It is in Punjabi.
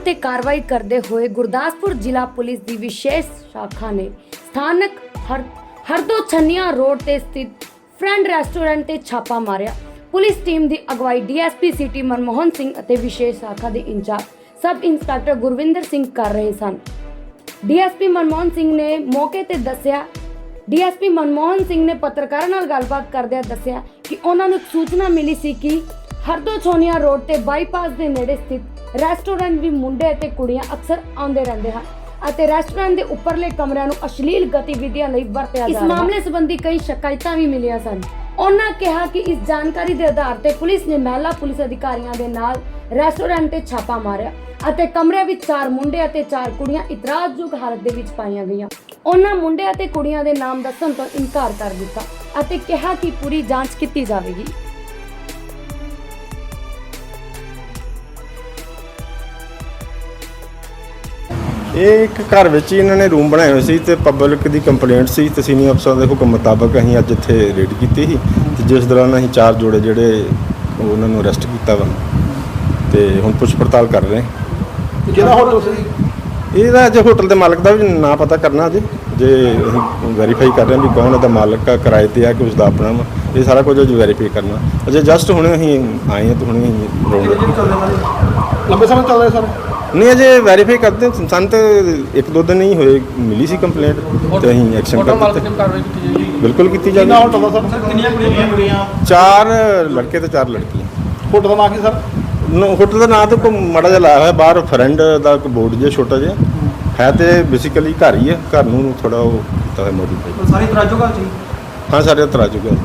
ਤੇ ਕਾਰਵਾਈ ਕਰਦੇ ਹੋਏ ਗੁਰਦਾਸਪੁਰ ਜ਼ਿਲ੍ਹਾ ਪੁਲਿਸ ਦੀ ਵਿਸ਼ੇਸ਼ ਸ਼ਾਖਾ ਨੇ ਸਥਾਨਕ ਹਰਦੋ ਛੰਨੀਆਂ ਰੋਡ ਤੇ ਸਥਿਤ ਫਰੈਂਡ ਰੈਸਟੋਰੈਂਟ ਤੇ ਛਾਪਾ ਮਾਰਿਆ। ਪੁਲਿਸ ਟੀਮ ਦੀ ਅਗਵਾਈ ਡੀਐਸਪੀ ਸਿਟੀ ਮਨਮੋਹਨ ਸਿੰਘ ਅਤੇ ਵਿਸ਼ੇਸ਼ ਸ਼ਾਖਾ ਦੇ in charge sub inspector Gurvinder Singh ਕਰ ਰਹੇ ਸਨ। ਡੀਐਸਪੀ ਮਨਮੋਹਨ ਸਿੰਘ ਨੇ ਮੌਕੇ ਤੇ ਦੱਸਿਆ, ਡੀਐਸਪੀ ਮਨਮੋਹਨ ਸਿੰਘ ਨੇ ਪੱਤਰਕਾਰਾਂ ਨਾਲ ਗੱਲਬਾਤ ਕਰਦਿਆਂ ਦੱਸਿਆ ਕਿ ਉਹਨਾਂ ਨੂੰ ਸੂਚਨਾ ਮਿਲੀ ਸੀ ਕਿ ਹਰਦੋ ਛੋਨੀਆ ਰੋਡ ਤੇ ਬਾਈਪਾਸ ਦੇ ਨੇੜੇ ਸਥਿਤ ਰੈਸਟੋਰੈਂਟ ਵੀ ਮੁੰਡੇ ਅਤੇ ਕੁੜੀਆਂ ਅਕਸਰ ਆਉਂਦੇ ਰਹਿੰਦੇ ਹਨ ਅਤੇ ਰੈਸਟੋਰੈਂਟ ਦੇ ਉੱਪਰਲੇ ਕਮਰਿਆਂ ਨੂੰ ਅਸ਼ਲੀਲ ਗਤੀਵਿਧੀਆਂ ਲਈ ਵਰਤਿਆ ਜਾ ਰਿਹਾ ਹੈ। ਇਸ ਮਾਮਲੇ ਸੰਬੰਧੀ ਕਈ ਸ਼ਿਕਾਇਤਾਂ ਵੀ ਮਿਲੀਆਂ ਸਨ। ਉਹਨਾਂ ਕਿਹਾ ਕਿ ਇਸ ਜਾਣਕਾਰੀ ਦੇ ਆਧਾਰ ਤੇ ਪੁਲਿਸ ਨੇ ਮਹਿਲਾ ਪੁਲਿਸ ਅਧਿਕਾਰੀਆਂ ਦੇ ਨਾਲ ਰੈਸਟੋਰੈਂਟ ਤੇ ਛਾਪਾ ਮਾਰਿਆ ਅਤੇ ਕਮਰੇ ਵਿੱਚ ਚਾਰ ਮੁੰਡੇ ਅਤੇ ਚਾਰ ਕੁੜੀਆਂ ਇਤਰਾਜ਼ਯੋਗ ਹਾਲਤ ਦੇ ਵਿੱਚ ਪਾਈਆਂ ਗਈਆਂ। ਉਹਨਾਂ ਮੁੰਡੇ ਅਤੇ ਕੁੜੀਆਂ ਦੇ ਨਾਮ ਦੱਸਣ ਤੋਂ ਇਨਕਾਰ ਕਰ ਦਿੱਤਾ ਅਤੇ ਕਿਹਾ ਕਿ ਪੂਰੀ ਜਾਂਚ ਕੀਤੀ ਜਾਵੇਗੀ। ਇਹ ਇੱਕ ਘਰ ਵਿੱਚ ਹੀ ਇਹਨਾਂ ਨੇ ਰੂਮ ਬਣਾਏ ਹੋਏ ਸੀ ਤੇ ਪਬਲਿਕ ਦੀ ਕੰਪਲੇਂਟ ਸੀ ਤੇ ਸੀਨੀਅਰ ਅਫਸਰਾਂ ਦੇ ਹੁਕਮ ਮੁਤਾਬਕ ਅਸੀਂ ਅੱਜ ਇੱਥੇ ਰੇਡ ਕੀਤੀ ਸੀ ਤੇ ਜਿਸ ਦੌਰਾਨ ਅਸੀਂ ਚਾਰ ਜੋੜੇ ਜਿਹੜੇ ਉਹ ਉਹਨਾਂ ਨੂੰ ਅਰੈਸਟ ਕੀਤਾ ਵਾ ਤੇ ਹੁਣ ਪੁੱਛ ਪੜਤਾਲ ਕਰ ਰਹੇ ਹਾਂ। ਕਿਹੜਾ ਹੋਟਲ ਸੀ? ਇਹਦਾ ਅਜੇ ਹੋਟਲ ਦੇ ਮਾਲਕ ਦਾ ਵੀ ਨਾਂ ਪਤਾ ਕਰਨਾ ਅਜੇ ਜੇ ਅਸੀਂ ਵੈਰੀਫਾਈ ਕਰ ਰਹੇ ਹਾਂ ਵੀ ਕੌਣ ਉਹਦਾ ਮਾਲਕ ਆ ਕਿਰਾਏ ਤੇ ਆ ਕਿ ਉਸ ਦਾ ਆਪਣਾ ਵਾ ਇਹ ਸਾਰਾ ਕੁਝ ਅਜੇ ਵੈਰੀਫਾਈ ਕਰਨਾ। ਅਜੇ ਜਸਟ ਹੁਣੇ ਅਸੀਂ ਆਏ ਹਾਂ ਤੇ ਹੁਣੇ ਰੋਡ ਲੰਬੇ ਸਮੇਂ ਚੱਲ ਰਿਹਾ ਸਰ? ਨਹੀਂ ਅਜੇ ਵੈਰੀਫਾਈ ਕਰਦੇ ਹਾਂ। ਸਾਨੂੰ ਤਾਂ ਇੱਕ ਦੋ ਦਿਨ ਹੀ ਹੋਏ ਮਿਲੀ ਸੀ ਕੰਪਲੇਂਟ ਤੇ ਅਸੀਂ ਐਕਸ਼ਨ ਕਰ ਦਿੱਤੇ ਕਾਰਵਾਈ ਕੀਤੀ ਜਾਏਗੀ। ਬਿਲਕੁਲ ਕੀਤੀ ਕਿੰਨਾ ਜਾਵੇ ਹੋਟਲ ਦਾ ਸਰ ਕਿੰਨੀਆਂ ਕੁੜੀਆਂ ਚਾਰ ਲੜਕੇ ਤੇ ਚਾਰ ਲੜਕੀਆਂ। ਹੋਟਲ ਦਾ ਨਾਂ ਕੀ ਸਰ ਨ- ਹੋਟਲ ਦਾ ਨਾਂ ਤਾਂ ਕੋਈ ਮਾੜਾ ਜਿਹਾ ਲਾਇਆ ਹੋਇਆ ਬਾਹਰ ਫਰੈਂਡ ਦਾ ਇੱਕ ਬੋਰਡ ਜਿਹਾ ਛੋਟਾ ਜਿਹਾ। ਹੈ ਤੇ ਬੇਸਿਕਲੀ ਘਰ ਹੀ ਹੈ ਘਰ ਨੂੰ ਥੋੜਾ ਉਹ ਕੀਤਾ ਹੋਇਆ ਮੋਡੀਫਾਈ ਸਾਰੀ ਤਰਾਜੋ ਘਰ ਹਾਂ? ਸਾਡੇ ਤਰਾਜੂ ਘਰ